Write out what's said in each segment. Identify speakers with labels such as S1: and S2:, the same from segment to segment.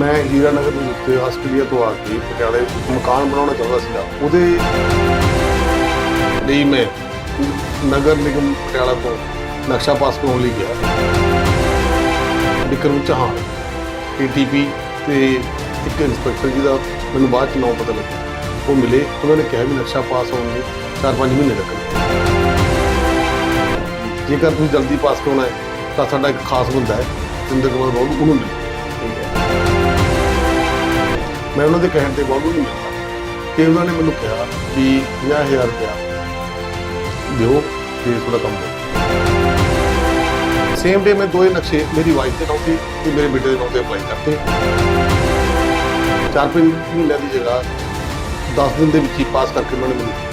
S1: ਮੈਂ ਹੀਰਾ ਨਗਰ ਦੇ ਉੱਤੇ ਆਸਟ੍ਰੇਲੀਆ ਤੋਂ ਆ ਕੇ ਪਟਿਆਲੇ ਇੱਕ ਮਕਾਨ ਬਣਾਉਣਾ ਚਾਹੁੰਦਾ ਸੀਗਾ। ਉਹਦੇ ਲਈ ਮੈਂ ਨਗਰ ਨਿਗਮ ਪਟਿਆਲਾ ਤੋਂ ਨਕਸ਼ਾ ਪਾਸ ਕਰਾਉਣ ਲਈ ਗਿਆ। ਵਿਕਰਮ ਚੌਹਾਨ ਏਟੀਪੀ ਤੇ ਇੱਕ ਇੰਸਪੈਕਟਰ ਜੀ ਦਾ ਮੈਨੂੰ ਬਾਅਦ ਚ ਨਾਮ ਪਤਾ ਲੱਗਿਆ। ਉਹ ਮਿਲੇ, ਉਹਨਾਂ ਨੇ ਕਿਹਾ ਵੀ ਨਕਸ਼ਾ ਪਾਸ ਹੋਣ ਨੂੰ 4-5 ਮਹੀਨੇ ਲੱਗਣਗੇ ਜੇਕਰ ਤੁਸੀਂ ਜਲਦੀ ਪਾਸ ਕਰਾਉਣਾ ਹੈ, ਤਾਂ ਸਾਡਾ ਇੱਕ ਖਾਸ ਬੰਦਾ ਹੈ, ਜਿੰਦਰ ਕੁਮਾਰ ਬਾਬੂ ਉਹਨੂੰ ਮਿਲੋ। ਮੈਂ ਉਹਨਾਂ ਦੇ ਕਹਿਣ ਤੇ ਬਾਬੂ ਨੂੰ ਮਿਲਿਆ ਤੇ ਉਹਨਾਂ ਨੇ ਮੈਨੂੰ ਕਿਹਾ ਵੀ 50000 ਰੁਪਇਆ ਦਿਓ ਤੇ ਥੋੜਾ ਕੰਮ ਹੋ ਸੇਮ ਡੇ ਮੈਂ ਦੋਏ ਨਕਸ਼ੇ ਮੇਰੀ ਵਾਈਫ ਦੇ ਨਾਮ ਤੇ ਤੇ ਮੇਰੇ ਬੇਟੇ ਦੇ ਨਾਮ ਤੇ ਅਪਲਾਈ ਕਰਤੇ ਚਾਰ ਪੰਜ ਮਹੀਨਿਆਂ ਦੀ ਜਗ੍ਹਾ 10 ਦਿਨ ਦੇ ਵਿੱਚ ਹੀ ਪਾਸ ਕਰਕੇ ਉਹਨਾਂ ਨੇ ਮੈਨੂੰ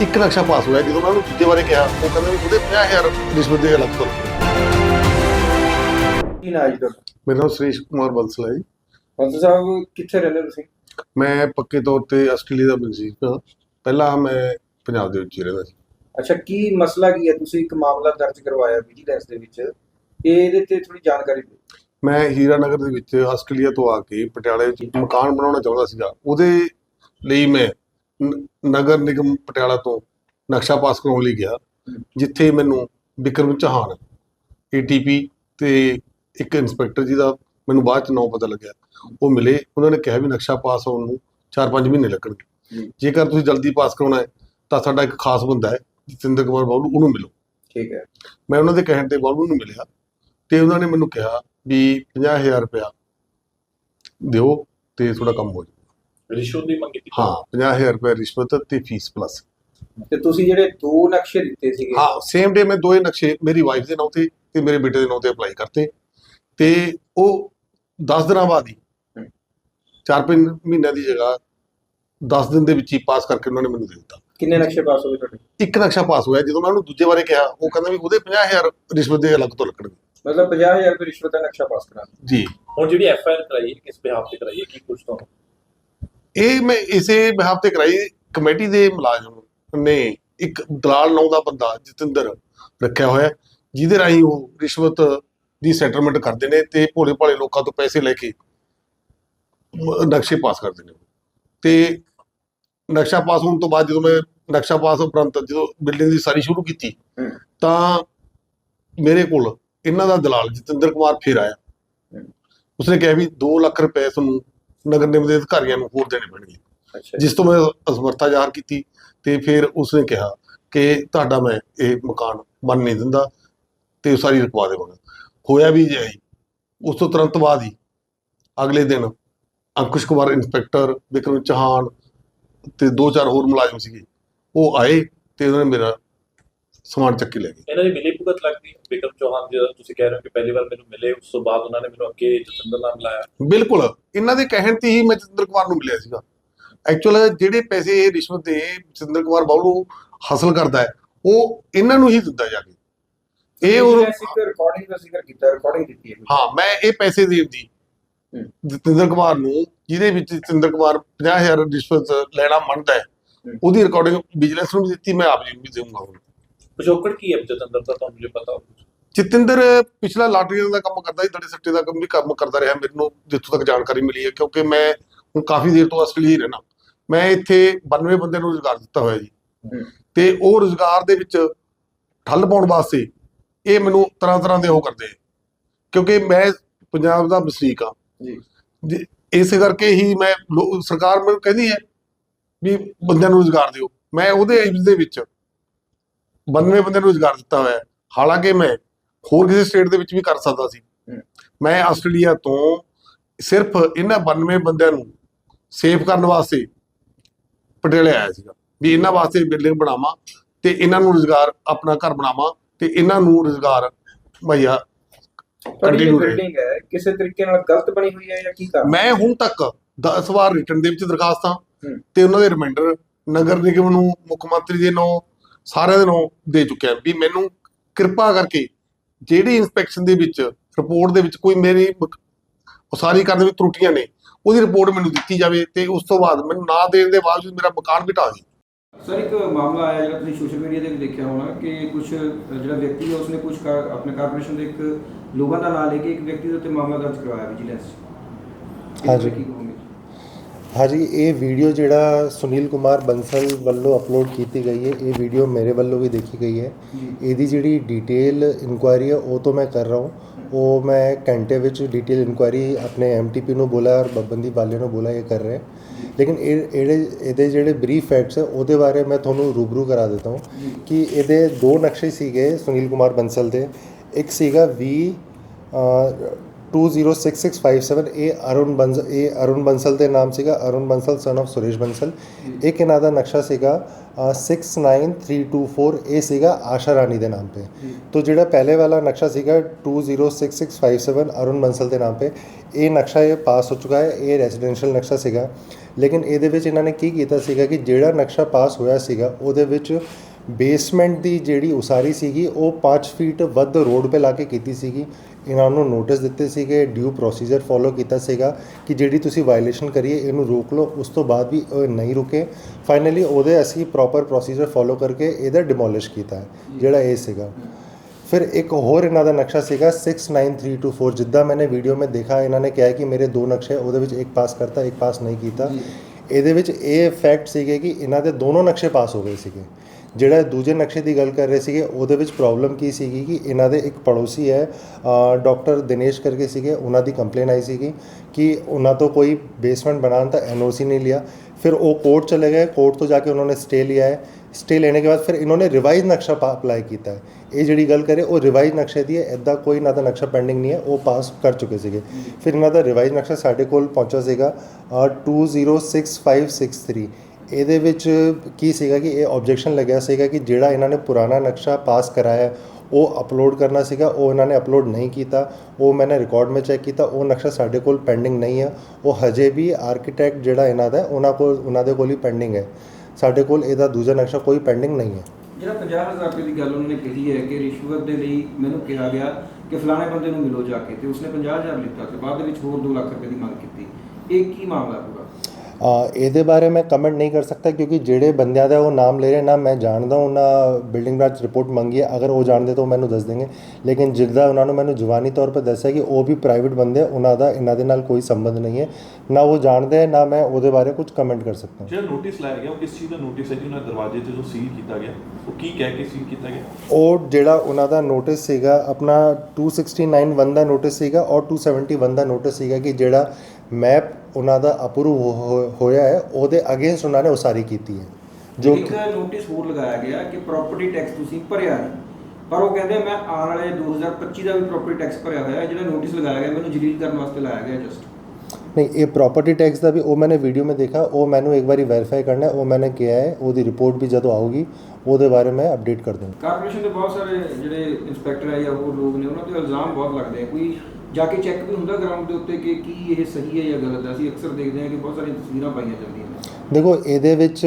S1: ਇੱਕ ਨਕਸ਼ਾ ਪਾਸ ਹੋਇਆ ਜਦੋਂ ਉਹਨਾਂ ਨੂੰ ਦੂਜੇ ਬਾਰੇ ਕਿਹਾ ਉਹ ਕਹਿੰਦਾ ਵੀ ਉਹਦੇ 50000 ਰਿਸ਼ਵਤ ਦੇ ਅਲੱਗ ਤੋਂ
S2: ਕੀ ਨਾ ਜੀ ਤੁਹਾਡਾ?
S1: ਮੇਰਾ ਨਾਮ ਸੁਰੇਸ਼ ਕੁਮਾਰ ਬੰਸਲ ਹੈ ਜੀ।
S2: ਪੰਤ ਸਾਹਿਬ ਕਿੱਥੇ ਰਹਿੰਦੇ ਤੁਸੀਂ?
S1: ਮੈਂ ਪੱਕੇ ਤੌਰ ਤੇ ਆਸਟ੍ਰੇਲੀਆ ਦਾ ਵਸਨੀਕ ਹਾਂ ਪਹਿਲਾਂ ਮੈਂ ਪੰਜਾਬ ਦੇ ਵਿੱਚ ਹੀ ਰਹਿੰਦਾ ਸੀ।
S2: ਅੱਛਾ ਕੀ ਮਸਲਾ ਕੀ ਹੈ? ਤੁਸੀਂ ਇੱਕ ਮਾਮਲਾ ਦਰਜ ਕਰਵਾਇਆ ਵਿਜੀਲੈਂਸ ਦੇ ਵਿੱਚ। ਇਹ ਇਹਦੇ ਤੇ ਥੋੜੀ ਜਾਣਕਾਰੀ ਦਿਓ।
S1: ਮੈਂ ਹੀਰਾ ਨਗਰ ਦੇ ਵਿੱਚ ਆਸਟ੍ਰੇਲੀਆ ਤੋਂ ਆ ਕੇ ਪਟਿਆਲੇ ਵਿੱਚ ਮਕਾਨ ਬਣਾਉਣਾ ਚਾਹੁੰਦਾ ਸੀਗਾ। ਉਹਦੇ ਲਈ ਮੈਂ ਨਗਰ ਨਿਗਮ ਪਟਿਆਲਾ ਤੋਂ ਨਕਸ਼ਾ ਪਾਸ ਕਰਾਉਣ ਲਈ ਗਿਆ ਜਿੱਥੇ ਮੈਨੂੰ ਵਿਕਰਮ ਚੌਹਾਨ ਏਟੀਪੀ ਤੇ ਇੱਕ ਇੰਸਪੈਕਟਰ ਜੀ ਦਾ ਮੈਨੂੰ ਬਾਅਦ ਚ ਨਾਮ ਪਤਾ ਲੱਗਿਆ। ਉਹ ਮਿਲੇ ਉਹਨਾਂ ਨੇ ਕਿਹਾ ਵੀ ਨਕਸ਼ਾ ਪਾਸ ਹੋਣ ਨੂੰ 4-5 ਮਹੀਨੇ ਲੱਗਣਗੇ। ਜੇਕਰ ਤੁਸੀਂ ਜਲਦੀ ਪਾਸ ਕਰਾਉਣਾ ਹੈ ਤਾਂ ਸਾਡਾ ਇੱਕ ਖਾਸ ਬੰਦਾ ਹੈ ਜਤਿੰਦਰ ਕੁਮਾਰ ਬਾਬੂ ਉਹਨੂੰ ਮਿਲੋ।
S2: ਠੀਕ ਹੈ।
S1: ਮੈਂ ਉਹਨਾਂ ਦੇ ਕਹਿਣ ਤੇ ਬਾਬੂ ਨੂੰ ਮਿਲਿਆ ਤੇ ਉਹਨਾਂ ਨੇ ਮੈਨੂੰ ਕਿਹਾ ਵੀ 50000 ਰੁਪਇਆ ਦਿਓ ਤੇ ਥੋੜਾ ਕੰਮ ਹੋ ਜਾਊ
S3: ਰਿਸ਼ਵਤ ਦੀ ਮੰਗ ਕੀਤੀ।
S1: ਹਾਂ 50000 ਰੁਪਏ ਰਿਸ਼ਵਤ ਤੇ ਫੀਸ ਪਲੱਸ।
S2: ਤੇ ਤੁਸੀਂ ਜਿਹੜੇ ਦੋ ਨਕਸ਼ੇ ਦਿੱਤੇ ਸੀਗੇ।
S1: ਹਾਂ ਸੇਮ ਡੇ ਮੈਂ ਦੋਏ ਨਕਸ਼ੇ ਮੇਰੀ ਵਾਈਫ ਦੇ ਨਾਂ ਤੇ ਤੇ ਮੇਰੇ ਬੇਟੇ ਦੇ ਨਾਂ ਤੇ ਅਪਲਾਈ ਕਰਤੇ ਤੇ ਉਹ 10 ਦਿਨਾਂ ਬਾਅਦ ਹੀ।
S2: ਹਮ।
S1: ਚਾਰ ਪੰਜ ਮਹੀਨਿਆਂ ਦੀ ਜਗ੍ਹਾ। 10 ਦਿਨ ਦੇ ਵਿੱਚ ਹੀ ਪਾਸ ਕਰਕੇ ਉਹਨਾਂ ਨੇ ਮੈਨੂੰ ਦੇ ਦਿੱਤਾ।
S2: ਕਿੰਨੇ ਨਕਸ਼ੇ ਪਾਸ ਹੋਏ ਤੁਹਾਡੇ?
S1: ਇੱਕ ਨਕਸ਼ਾ ਪਾਸ ਹੋਇਆ ਜਦੋਂ ਮੈਂ ਉਹਨੂੰ ਦੂਜੇ ਬਾਰੇ ਕਿਹਾ ਉਹ ਕਹਿੰਦਾ ਵੀ ਉਹਦੇ 50000 ਰਿਸ਼ਵਤ ਦੇ ਅਲੱਗ ਤੋਂ ਲੱਗਣਗੇ
S2: ਮਤਲਬ 50000 ਰੁਪਏ ਰਿਸ਼ਵਤ ਦਾ ਨਕਸ਼ਾ ਪਾਸ ਕਰਾਉਣਾ
S1: ਜੀ।
S3: ਹੁਣ ਜਿਹੜੀ ਐਫ ਆਈ ਆਰ ਕਰਾਈ ਕਿਸ ਬਿਹਾਫ ਤੇ ਕਰਾਈ ਹੈ? ਕੀ ਕੁਝ ਤੋਂ?
S1: ਇਹ ਮੈਂ ਇਸੇ ਬਿਹਾਫ ਤੇ ਕਰਾਈ। ਕਮੇਟੀ ਦੇ ਮੁਲਾਜ਼ਮ ਨੇ ਇੱਕ ਦਲਾਲ ਨਾਂ ਦਾ ਬੰਦਾ ਜਤਿੰਦਰ ਰੱਖਿਆ ਹੋਇਆ। ਜਿਹਦੇ ਰਾਹੀਂ ਉਹ ਰਿਸ਼ਵਤ ਦੀ ਸੈਟਲਮੈਂਟ ਕਰਦੇ ਨੇ ਤੇ ਭੋਲੇ ਭਾਲੇ ਲੋਕਾਂ ਤੋਂ ਪੈਸੇ ਲੈ ਕੇ ਨਕਸ਼ੇ ਪਾਸ ਕਰਦੇ ਨੇ। ਤੇ ਨਕਸ਼ਾ ਪਾਸ ਹੋਣ ਤੋਂ ਬਾਅਦ ਜਦੋਂ ਮੈਂ ਨਕਸ਼ਾ ਪਾਸ ਉਪਰੰਤ ਜਦੋਂ ਬਿਲਡਿੰਗ ਦੀ ਸਾਰੀ ਸ਼ੁਰੂ ਕੀਤੀ। ਤਾਂ ਮੇਰੇ ਕੋਲ ਇਹਨਾਂ ਦਾ ਦਲਾਲ ਜਤਿੰਦਰ ਕੁਮਾਰ ਫਿਰ ਆਇਆ। ਉਸਨੇ ਕਿਹਾ ਵੀ 2 ਲੱਖ ਰੁਪਏ ਤੁਹਾਨੂੰ ਨਗਰ ਨਿਗਮ ਦੇ ਅਧਿਕਾਰੀਆਂ ਨੂੰ ਹੋਰ ਦੇਣੇ ਪੈਣਗੇ। ਜਿਸ ਤੋਂ ਮੈਂ ਅਸਮਰਥਾ ਜ਼ਾਹਰ ਕੀਤੀ ਤੇ ਫਿਰ ਉਸਨੇ ਕਿਹਾ ਕਿ ਤੁਹਾਡਾ ਮੈਂ ਇਹ ਮਕਾਨ ਬਣ ਨਹੀਂ ਦਿੰਦਾ ਤੇ ਸਾਰੀ ਰਕਵਾ ਦੇਵਾਂਗਾ। ਹੋਇਆ ਵੀ ਜੇ ਉਸ ਤੋਂ ਤੁਰੰਤ ਬਾਅਦ ਹੀ ਅਗਲੇ ਦਿਨ ਅੰਕੁਸ਼ ਕੁਮਾਰ ਇੰਸਪੈਕਟਰ ਵਿਕਰਮ ਚੌਹਾਨ ਤੇ ਦੋ ਚਾਰ ਹੋਰ ਮੁਲਾਜ਼ਮ ਸੀਗੇ ਉਹ ਆਏ ਤੇ ਉਹਨਾਂ ਨੇ ਮੇਰਾ ਸਮਾਨ ਚੱਕ ਕੇ ਲੈ ਗਏ।
S3: ਇਹਨਾਂ ਦੀ ਮਿਲੀ ਭੁਗਤ ਲੱਗਦੀ? ਵਿਕਰਮ ਚੌਹਾਨ ਜਿਹੜਾ ਤੁਸੀਂ ਕਹਿ ਰਹੇ ਹੋ ਕਿ ਪਹਿਲੀ ਵਾਰ ਮੈਨੂੰ ਮਿਲੇ ਉਸ ਤੋਂ ਬਾਅਦ ਉਹਨਾਂ ਨੇ ਮੈਨੂੰ ਅੱਗੇ ਜਤਿੰਦਰ ਨਾਲ ਮਿਲਾਇਆ।
S1: ਬਿਲਕੁਲ ਇਹਨਾਂ ਦੇ ਕਹਿਣ ਤੇ ਹੀ ਮੈਂ ਚੰਦਰ ਕੁਮਾਰ ਨੂੰ ਮਿਲਿਆ ਸੀਗਾ। ਐਕਚੁਅਲ ਜਿਹੜੇ ਪੈਸੇ ਇਹ ਰਿਸ਼ਵਤ ਦੇ ਚੰਦਰ ਕੁਮਾਰ ਬਾਬੂ ਹਾਸਲ ਕਰਦਾ ਹੈ ਉਹ ਇਹਨਾਂ ਨੂੰ ਹੀ ਦਿੰਦਾ ਜਾ ਕੇ। ਇਹ ਉਹ
S2: ਰਿਕਾਰਡਿੰਗ ਦਾ ਜ਼ਿਕਰ ਕੀਤਾ ਰਿਕਾਰਡਿੰਗ ਦਿੱਤੀ ਹੈ
S1: ਹਾਂ ਮੈਂ ਇਹ ਪੈਸੇ ਦੀ
S2: ਹੂੰ।
S1: ਜਤਿੰਦਰ ਕੁਮਾਰ ਨੂੰ ਜਿਹਦੇ ਵਿੱਚ ਜਤਿੰਦਰ ਕੁਮਾਰ 50000 ਰਿਸ਼ਵਤ ਲੈਣਾ ਮੰਨਦਾ ਹੈ। ਉਹਦੀ ਰਿਕਾਰਡਿੰਗ ਵਿਜੀਲੈਂਸ ਨੂੰ ਵੀ ਦਿੱਤੀ ਮੈਂ ਆਪ ਜੀ ਨੂੰ ਵੀ ਦੇਵਾਂਗਾ ਹੁਣ
S3: ਪਿਛੋਕੜ ਕੀ ਹੈ ਜਤਿੰਦਰ ਦਾ ਤੁਹਾਨੂੰ ਜੇ ਪਤਾ ਹੋਵੇ
S1: ਜਤਿੰਦਰ ਪਿਛਲਾ ਲਾਟਰੀਆਂ ਦਾ ਕੰਮ ਕਰਦਾ ਸੀ ਦੜੇ ਸੱਟੇ ਦਾ ਕੰਮ ਵੀ ਕੰਮ ਕਰਦਾ ਰਿਹਾ ਮੈਨੂੰ ਜਿੱਥੋਂ ਤੱਕ ਜਾਣਕਾਰੀ ਮਿਲੀ ਹੈ ਕਿਉਂਕਿ ਮੈਂ ਹੁਣ ਕਾਫੀ ਦੇਰ ਤੋਂ ਆਸਟ੍ਰੇਲੀਆ ਹੀ ਰਹਿਣਾ ਮੈਂ ਇੱਥੇ 92 ਬੰਦੇ ਨੂੰ ਰੁਜ਼ਗਾਰ ਦਿੱਤਾ ਹੋਇਆ ਜੀ। ਤੇ ਉਹ ਰੁਜ਼ਗਾਰ ਦੇ ਵਿੱਚ ਠੱਲ ਪਾਉਣ ਵਾਸਤੇ ਇਹ ਮੈਨੂੰ ਤਰ੍ਹਾਂ ਤਰ੍ਹਾਂ ਦੇ ਉਹ ਕਰਦੇ। ਕਿਉਂਕਿ ਮੈਂ ਪੰਜਾਬ ਦਾ ਵਸਨੀਕ ਆ
S2: ਜੀ
S1: ਇਸੇ ਕਰਕੇ ਹੀ ਮੈਂ ਸਰਕਾਰ ਮੈਨੂੰ ਕਹਿੰਦੀ ਹੈ ਵੀ ਬੰਦਿਆਂ ਨੂੰ ਰੁਜ਼ਗਾਰ ਦਿਓ ਮੈਂ ਉਹਦੇ ਐਵਜ ਦੇ ਵਿੱਚ 92 ਬੰਦਿਆਂ ਨੂੰ ਰੁਜ਼ਗਾਰ ਦਿੱਤਾ ਹੋਇਆ। ਹਾਲਾਂਕਿ ਮੈਂ ਹੋਰ ਕਿਸੇ ਸਟੇਟ ਦੇ ਵਿੱਚ ਵੀ ਕਰ ਸਕਦਾ ਸੀ। ਮੈਂ ਆਸਟ੍ਰੇਲੀਆ ਤੋਂ ਸਿਰਫ ਇਹਨਾਂ 92 ਬੰਦਿਆਂ ਨੂੰ ਸੇਵ ਕਰਨ ਵਾਸਤੇ ਪਟਿਆਲੇ ਆਇਆ ਸੀਗਾ ਵੀ ਇਹਨਾਂ ਵਾਸਤੇ ਬਿਲਡਿੰਗ ਬਣਾਵਾਂ ਤੇ ਇਹਨਾਂ ਨੂੰ ਰੁਜ਼ਗਾਰ ਆਪਣਾ ਘਰ ਬਣਾਵਾਂ ਤੇ ਇਹਨਾਂ ਨੂੰ ਰੁਜ਼ਗਾਰ ਰਹੇ।
S2: ਬਿਲਡਿੰਗ ਹੈ ਕਿਸੇ ਤਰੀਕੇ ਨਾਲ ਗਲਤ ਬਣੀ ਹੋਈ ਹੈ ਜਾਂ ਕੀ ਕਾਰਨ
S1: ਮੈਂ ਹੁਣ ਤੱਕ 10 ਵਾਰ ਰਿਟਰਨ ਦੇ ਵਿੱਚ ਦਰਖਾਸਤਾਂ
S2: ਹੂੰ।
S1: ਤੇ ਉਹਨਾਂ ਦੇ ਰਿਮਾਈਂਡਰ ਨਗਰ ਨਿਗਮ ਨੂੰ ਮੁੱਖ ਮੰਤਰੀ ਦੇ ਨਾਂ ਸਾਰਿਆਂ ਦੇ ਨਾਂ ਦੇ ਚੁੱਕਿਆ ਵੀ ਮੈਨੂੰ ਕਿਰਪਾ ਕਰਕੇ ਜਿਹੜੀ ਇਨਸਪੈਕਸ਼ਨ ਦੇ ਵਿੱਚ ਰਿਪੋਰਟ ਦੇ ਵਿੱਚ ਕੋਈ ਮੇਰੀ ਉਸਾਰੀ ਕਰਨ ਦੇ ਵਿੱਚ ਤਰੁੱਟੀਆਂ ਨੇ ਉਹਦੀ ਰਿਪੋਰਟ ਮੈਨੂੰ ਦਿੱਤੀ ਜਾਵੇ ਤੇ ਉਸ ਤੋਂ ਬਾਅਦ ਮੈਨੂੰ ਨਾ ਦੇਣ ਦੇ ਬਾਵਜੂਦ ਮੇਰਾ ਮਕਾਨ ਵੀ ਢਾਹ ਦੇ
S2: ਸਰ ਇੱਕ ਮਾਮਲਾ ਆਇਆ ਜਿਹੜਾ ਤੁਸੀਂ ਸੋਸ਼ਲ ਮੀਡੀਆ ਤੇ ਵੀ ਦੇਖਿਆ ਹੋਣਾ ਕਿ ਕੁਝ ਜਿਹੜਾ ਵਿਅਕਤੀ ਹੈ ਉਸਨੇ ਕੁਝ ਆਪਣੇ ਕਾਰਪੋਰੇਸ਼ਨ ਦੇ ਇੱਕ ਲੋਕਾਂ ਦਾ ਨਾਮ ਲੈ ਕੇ ਇੱਕ ਵਿਅਕਤੀ ਦੇ ਉੱਤੇ ਮਾਮਲਾ ਦਰਜ ਕਰਵਾਇਆ ਵਿਜੀਲੈਂਸ।
S4: ਹਾਂਜੀ। ਹਾਂਜੀ ਇਹ ਵੀਡੀਓ ਜਿਹੜਾ ਸੁਨੀਲ ਕੁਮਾਰ ਬੰਸਲ ਵੱਲੋਂ ਅਪਲੋਡ ਕੀਤੀ ਗਈ ਹੈ ਇਹ ਵੀਡੀਓ ਮੇਰੇ ਵੱਲੋਂ ਵੀ ਦੇਖੀ ਗਈ ਹੈ। ਇਹਦੀ ਜਿਹੜੀ ਡਿਟੇਲ ਇਨਕੁਆਇਰੀ ਹੈ ਉਹ ਤੋਂ ਮੈਂ ਕਰ ਰਹਾ ਹੂੰ। ਉਹ ਮੈਂ ਘੰਟੇ ਵਿੱਚ ਡਿਟੇਲ ਇਨਕੁਆਇਰੀ ਆਪਣੇ ਐਮਟੀਪੀ ਨੂੰ ਬੋਲਾ ਔਰ ਬੱਬੰਦੀ ਵਾਲੇ ਨੂੰ ਬੋਲਾ ਇਹ ਕਰ ਰਹੇ ਲੇਕਿਨ ਇਹ ਇਹਦੇ ਇਹਦੇ ਜਿਹੜੇ ਬਰੀਫ ਫੈਕਟਸ ਹੈ ਉਹਦੇ ਬਾਰੇ ਮੈਂ ਤੁਹਾਨੂੰ ਰੂਬਰੂ ਕਰਾ ਦਿੱਤਾ ਹਾਂ ਕਿ ਇਹਦੇ ਦੋ ਨਕਸ਼ੇ ਸੀਗੇ ਸੁਨੀਲ ਕੁਮਾਰ ਬੰਸਲ ਦੇ। ਇੱਕ ਸੀਗਾ ਵੀ 206657 ਇਹ ਅਰੁਣ ਬੰਸਲ ਇਹ ਅਰੁਣ ਬੰਸਲ ਦੇ ਨਾਮ ਸੀਗਾ ਅਰੁਣ ਬੰਸਲ ਸਨ of ਸੁਰੇਸ਼ ਬੰਸਲ। ਇੱਕ ਇਹਨਾਂ ਦਾ ਨਕਸ਼ਾ ਸੀਗਾ 69324 ਇਹ ਸੀਗਾ ਆਸ਼ਾ ਰਾਣੀ ਦੇ ਨਾਮ ਤੇ। ਤੋ ਜਿਹੜਾ ਪਹਿਲੇ ਵਾਲਾ ਨਕਸ਼ਾ ਸੀਗਾ 206657 ਅਰੁਣ ਬੰਸਲ ਦੇ ਨਾਮ ਤੇ। ਇਹ ਨਕਸ਼ਾ ਇਹ ਪਾਸ ਹੋ ਚੁੱਕਾ ਹੈ ਇਹ ਰੈਜ਼ੀਡੈਂਸ਼ੀਅਲ ਨਕਸ਼ਾ ਸੀਗਾ। ਲੇਕਿਨ ਇਹਦੇ ਵਿੱਚ ਇਹਨਾਂ ਨੇ ਕੀ ਕੀਤਾ ਸੀਗਾ ਕਿ ਜਿਹੜਾ ਨਕਸ਼ਾ ਪਾਸ ਹੋਇਆ ਸੀਗਾ ਉਹਦੇ ਵਿੱਚ ਬੇਸਮੈਂਟ ਦੀ ਜਿਹੜੀ ਉਸਾਰੀ ਸੀਗੀ ਉਹ 5 ਫੀਟ ਵੱਧ ਰੋਡ 'ਤੇ ਲਾ ਕੇ ਕੀਤੀ ਸੀਗੀ। ਇਹਨਾਂ ਨੂੰ ਨੋਟਿਸ ਦਿੱਤੇ ਸੀਗੇ ਡਿਊ ਪ੍ਰੋਸੀਜਰ ਫੋਲੋ ਕੀਤਾ ਸੀਗਾ ਕਿ ਜਿਹੜੀ ਤੁਸੀਂ ਵਾਇਲੇਸ਼ਨ ਕਰੀਏ ਇਹਨੂੰ ਰੋਕ ਲਓ ਉਸ ਤੋਂ ਬਾਅਦ ਵੀ ਉਹ ਨਹੀਂ ਰੁਕੇ। ਫਾਈਨਲੀ ਉਹਦੇ ਅਸੀਂ ਪ੍ਰੋਪਰ ਪ੍ਰੋਸੀਜਰ ਫੋਲੋ ਕਰਕੇ ਇਹਦਾ ਡਿਮੋਲਿਸ਼ ਕੀਤਾ ਜਿਹੜਾ ਇਹ ਸੀਗਾ। ਫਿਰ ਇੱਕ ਹੋਰ ਇਹਨਾਂ ਦਾ ਨਕਸ਼ਾ ਸੀਗਾ 69324 ਜਿੱਦਾਂ ਮੈंने ਵੀਡੀਓ में ਦੇਖਾ ਇਹਨਾਂ ਨੇ ਕਿਹਾ ਕਿ ਮੇਰੇ ਦੋ ਨਕਸ਼ੇ ਉਹਦੇ ਵਿੱਚ ਇੱਕ ਪਾਸ ਕਰਤਾ ਇੱਕ ਪਾਸ ਨਹੀਂ ਕੀਤਾ। ਇਹਦੇ ਵਿੱਚ ਇਹ ਫੈਕਟ ਸੀਗੇ ਕਿ ਇਹਨਾਂ ਦੇ ਦੋਨੋਂ ਨਕਸ਼ੇ ਪਾਸ ਹੋ ਗਏ ਸੀਗੇ। ਜਿਹੜਾ ਦੂਜੇ ਨਕਸ਼ੇ ਦੀ ਗੱਲ ਕਰ ਰਹੇ ਸੀਗੇ ਉਹਦੇ ਵਿੱਚ ਪ੍ਰੋਬਲਮ ਕੀ ਸੀਗੀ ਕਿ ਇਹਨਾਂ ਦੇ ਇੱਕ ਪੜੋਸੀ ਹੈ ਡਾਕਟਰ ਦਿਨੇਸ਼ ਕਰਕੇ ਸੀਗੇ ਉਹਨਾਂ ਦੀ ਕੰਪਲੇਨ ਆਈ ਸੀਗੀ ਕਿ ਉਹਨਾਂ ਤੋਂ ਕੋਈ ਬੇਸਮੈਂਟ ਬਣਾਉਣ ਦਾ ਐਨਓਸੀ ਨਹੀਂ ਲਿਆ। ਫਿਰ ਉਹ ਕੋਰਟ ਚਲੇ ਗਏ ਕੋਰਟ ਤੋਂ ਜਾ ਕੇ ਉਹਨਾਂ ਨੇ ਸਟੇ ਲਿਆ ਹੈ। ਸਟੇ ਲੈਣੇ ਕੇ ਬਾਅਦ ਫਿਰ ਇਹਨਾਂ ਨੇ ਰਿਵਾਈਜ਼ ਨਕਸ਼ਾ ਅਪਲਾਈ ਕੀਤਾ ਹੈ। ਇਹ ਜਿਹੜੀ ਗੱਲ ਕਰੇ ਉਹ ਰਿਵਾਈਜ਼ ਨਕਸ਼ੇ ਦੀ ਹੈ ਐਦਾਂ ਕੋਈ ਇਹਨਾਂ ਦਾ ਨਕਸ਼ਾ ਪੈਂਡਿੰਗ ਨਹੀਂ ਹੈ ਉਹ ਪਾਸ ਕਰ ਚੁੱਕੇ ਸੀਗੇ। ਫਿਰ ਇਹਨਾਂ ਦਾ ਰਿਵਾਈਜ਼ ਨਕਸ਼ਾ ਸਾਡੇ ਕੋਲ ਪਹੁੰਚਾ ਸੀਗਾ ਅ, 206563 ਇਹਦੇ ਵਿੱਚ ਕੀ ਸੀਗਾ ਕਿ ਇਹ ਆਬਜੈਕਸ਼ਨ ਲੱਗਿਆ ਸੀਗਾ ਕਿ ਜਿਹੜਾ ਇਹਨਾਂ ਨੇ ਪੁਰਾਣਾ ਨਕਸ਼ਾ ਪਾਸ ਕਰਾਇਆ, ਉਹ ਅਪਲੋਡ ਕਰਨਾ ਸੀਗਾ, ਉਹ ਇਹਨਾਂ ਨੇ ਅਪਲੋਡ ਨਹੀਂ ਕੀਤਾ, ਉਹ ਮੈਨੇ ਰਿਕਾਰਡ ਵਿੱਚ ਚੈੱਕ ਕੀਤਾ, ਉਹ ਨਕਸ਼ਾ ਸਾਡੇ ਕੋਲ ਪੈਂਡਿੰਗ ਨਹੀਂ ਹੈ ਉਹ ਹਜੇ ਵੀ ਆਰਕੀਟੈਕਟ ਜਿਹੜਾ ਇਹਨਾਂ ਦਾ ਉਹਨਾਂ ਕੋਲ, ਉਹਨਾਂ ਦੇ ਕੋਲ ਹੀ ਪੈਂਡਿੰਗ ਹੈ। ਸਾਡੇ ਕੋਲ ਇਹਦਾ ਦੂਜਾ ਨਕਸ਼ਾ ਕੋਈ ਪੈਂਡਿੰਗ ਨਹੀਂ ਹੈ।
S2: ਜਿਹੜਾ 50000 ਰੁਪਏ ਦੀ ਗੱਲ ਉਹਨਾਂ ਨੇ ਕਹੀ ਹੈ ਕਿ ਰਿਸ਼ਵਤ ਦੇ ਲਈ ਮੈਨੂੰ ਕਿਹਾ ਗਿਆ ਕਿ ਫਲਾਣੇ ਬੰਦੇ ਨੂੰ ਮਿਲੋ ਜਾ ਕੇ ਤੇ ਉਸਨੇ 50000 ਲਿੱਤਾ ਤੇ ਬਾਅਦ ਦੇ ਵਿੱਚ ਹੋਰ 2 ਲੱਖ ਰੁਪਏ ਦੀ ਮੰਗ ਕੀਤੀ। ਇਹ ਕੀ ਮਾਮਲਾ
S4: ਇਹਦੇ ਬਾਰੇ ਮੈਂ ਕਮੈਂਟ ਨਹੀਂ ਕਰ ਸਕਦਾ ਕਿਉਂਕਿ ਜਿਹੜੇ ਬੰਦਿਆਂ ਦਾ ਉਹ ਨਾਮ ਲੈ ਰਹੇ ਨਾ ਮੈਂ ਜਾਣਦਾ ਉਹਨਾਂ ਬਿਲਡਿੰਗ ਬ੍ਰਾਂਚ ਰਿਪੋਰਟ ਮੰਗੀ ਹੈ। ਅਗਰ ਉਹ ਜਾਣਦੇ ਤਾਂ ਉਹ ਮੈਨੂੰ ਦੱਸ ਦੇਣਗੇ। ਲੇਕਿਨ ਜਿੱਦਾਂ ਉਹਨਾਂ ਨੂੰ ਮੈਨੂੰ ਜਵਾਨੀ ਤੌਰ 'ਤੇ ਦੱਸਿਆ ਕਿ ਉਹ ਵੀ ਪ੍ਰਾਈਵੇਟ ਬੰਦੇ ਆ, ਉਹਨਾਂ ਦਾ ਇਹਨਾਂ ਦੇ ਨਾਲ ਕੋਈ ਸੰਬੰਧ ਨਹੀਂ ਹੈ। ਨਾ ਉਹ ਜਾਣਦੇ ਨਾ ਮੈਂ ਉਹਦੇ ਬਾਰੇ ਕੁਝ ਕਮੈਂਟ ਕਰ ਸਕਦਾ।
S5: ਜਿਹੜਾ ਨੋਟਿਸ ਲਾਇਆ ਗਿਆ ਉਹ ਕਿਸ ਚੀਜ਼ ਦਾ ਨੋਟਿਸ ਹੈ ਜੀ? ਉਹਨਾਂ ਦਰਵਾਜ਼ੇ ਤੇ ਜੋ ਸੀਲ ਕੀਤਾ ਗਿਆ ਉਹ ਕੀ ਕਹਿ ਕੇ ਸੀਲ ਕੀਤਾ ਗਿਆ?
S4: ਉਹ ਜਿਹੜਾ ਉਹਨਾਂ ਦਾ ਨੋਟਿਸ ਸੀਗਾ ਆਪਣਾ 269 ਦਾ ਨੋਟਿਸ ਸੀਗਾ ਔਰ 271 ਦਾ ਨੋਟਿਸ ਸੀਗਾ ਕਿ ਜਿਹੜਾ ਮੈਪ ਉਹਨਾਂ ਦਾ ਅਪਰੂਵ ਹੋਇਆ ਹੈ ਉਹਦੇ ਅਗੇਂਸਟ ਉਹਨਾਂ ਨੇ ਉਸਾਰੀ ਕੀਤੀ ਹੈ ਜੋ
S2: ਇੱਕ ਨੋਟਿਸ ਹੋਰ ਲਗਾਇਆ ਗਿਆ ਕਿ ਪ੍ਰਾਪਰਟੀ ਟੈਕਸ ਤੁਸੀਂ ਭਰਿਆ ਨਹੀਂ ਪਰ ਉਹ ਕਹਿੰਦੇ ਮੈਂ ਆਉਣ ਵਾਲੇ 2025 ਦਾ ਵੀ ਪ੍ਰਾਪਰਟੀ ਟੈਕਸ ਭਰਿਆ ਹੋਇਆ ਹੈ ਜਿਹੜਾ ਨੋਟਿਸ ਲਗਾਇਆ ਗਿਆ ਮੈਨੂੰ ਜਲੀਲ ਕਰਨ ਵਾਸਤੇ ਲਾਇਆ ਗਿਆ ਜਸਟ
S4: नहीं ये प्रॉपर्टी टैक्स का भी वो मैंने वीडियो में देखा वो मैंने एक बार वेरीफाई करना है वो मैंने किया है ਉਹਦੀ ਰਿਪੋਰਟ ਵੀ ਜਦੋਂ ਆਊਗੀ ਉਹਦੇ ਬਾਰੇ ਮੈਂ ਅਪਡੇਟ ਕਰ ਦੂੰਗਾ
S2: ਕਾਰਪੋਰੇਸ਼ਨ ਦੇ ਬਹੁਤ ਸਾਰੇ ਜਿਹੜੇ ਇੰਸਪੈਕਟਰ ਹੈ ਜਾਂ ਹੋਰ ਲੋਕ ਨੇ ਉਹਨਾਂ ਤੇ ਇਲਜ਼ਾਮ ਬਹੁਤ ਲੱਗਦੇ ਆ ਕੋਈ ਜਾ ਕੇ ਚੈੱਕ ਵੀ ਹੁੰਦਾ ਗਰਾਊਂਡ ਦੇ ਉੱਤੇ ਕਿ ਕੀ ਇਹ ਸਹੀ ਹੈ ਜਾਂ ਗਲਤ ਹੈ। ਅਸੀਂ ਅਕਸਰ ਦੇਖਦੇ ਹਾਂ ਕਿ ਬਹੁਤ ਸਾਰੀਆਂ ਤਸਵੀਰਾਂ ਪਾਈਆਂ ਜਾਂਦੀਆਂ ਨੇ।
S4: ਦੇਖੋ, ਇਹਦੇ ਵਿੱਚ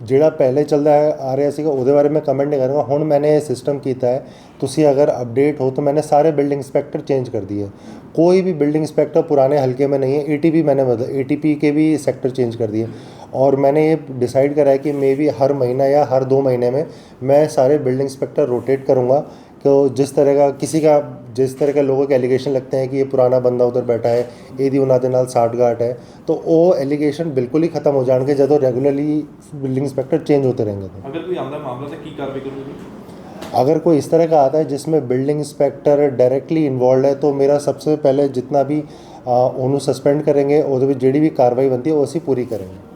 S4: ਜਿਹੜਾ ਪਹਿਲੇ ਚੱਲਦਾ ਆ ਰਿਹਾ ਸੀਗਾ, ਉਹਦੇ ਬਾਰੇ ਮੈਂ ਕਮੈਂਟ ਨਹੀਂ ਕਰਾਂਗਾ। ਹੁਣ ਮੈਨੇ ਇਹ ਸਿਸਟਮ ਕੀਤਾ ਹੈ, ਤੁਸੀਂ ਅਗਰ ਅਪਡੇਟ ਹੋ ਤਾਂ ਮੈਨੇ ਸਾਰੇ ਬਿਲਡਿੰਗ ਇੰਸਪੈਕਟਰ ਚੇਂਜ कर दिए कोई भी बिल्डिंग इंस्पेक्टर पुराने हल्के में नहीं है ए मैंने बदल ए के भी सेक्टर चेंज कर दिए और मैंने ये डिसाइड करा है कि मे बी हर महीना या हर दो महीने में मैं सारे बिल्डिंग इंस्पेक्टर रोटेट करूँगा तो जिस तरह का किसी का जिस तरह के लोगों के एलिगेशन लगते हैं कि ये ਪੁਰਾਣਾ ਬੰਦਾ ਉਧਰ ਬੈਠਾ ਹੈ ਇਹਦੀ ਉਹਨਾਂ ਦੇ ਨਾਲ ਸਾਠਗਾਠ ਹੈ ਤਾਂ ਉਹ ਐਲੀਗੇਸ਼ਨ ਬਿਲਕੁਲ ਹੀ ਖਤਮ ਹੋ ਜਾਣਗੇ ਜਦੋਂ ਰੈਗੂਲਰਲੀ ਬਿਲਡਿंग इंस्पेक्टर चेंज होते रहेंगे तो
S5: अगर कोई आंदा मामला से की कार्रवाई करोगे
S4: अगर कोई इस तरह का आता है जिसमें बिल्डिंग इंस्पेक्टर डायरेक्टली इन्वॉल्व है तो मेरा सबसे पहले जितना भी ਉਹਨੂੰ ਸਸਪੈਂਡ ਕਰਾਂਗੇ ਉਹਦੇ ਵਿੱਚ ਜਿਹੜੀ ਵੀ ਕਾਰਵਾਈ ਬਣਦੀ ਹੈ ਉਹ ਅਸੀਂ ਪੂਰੀ ਕਰਾਂਗੇ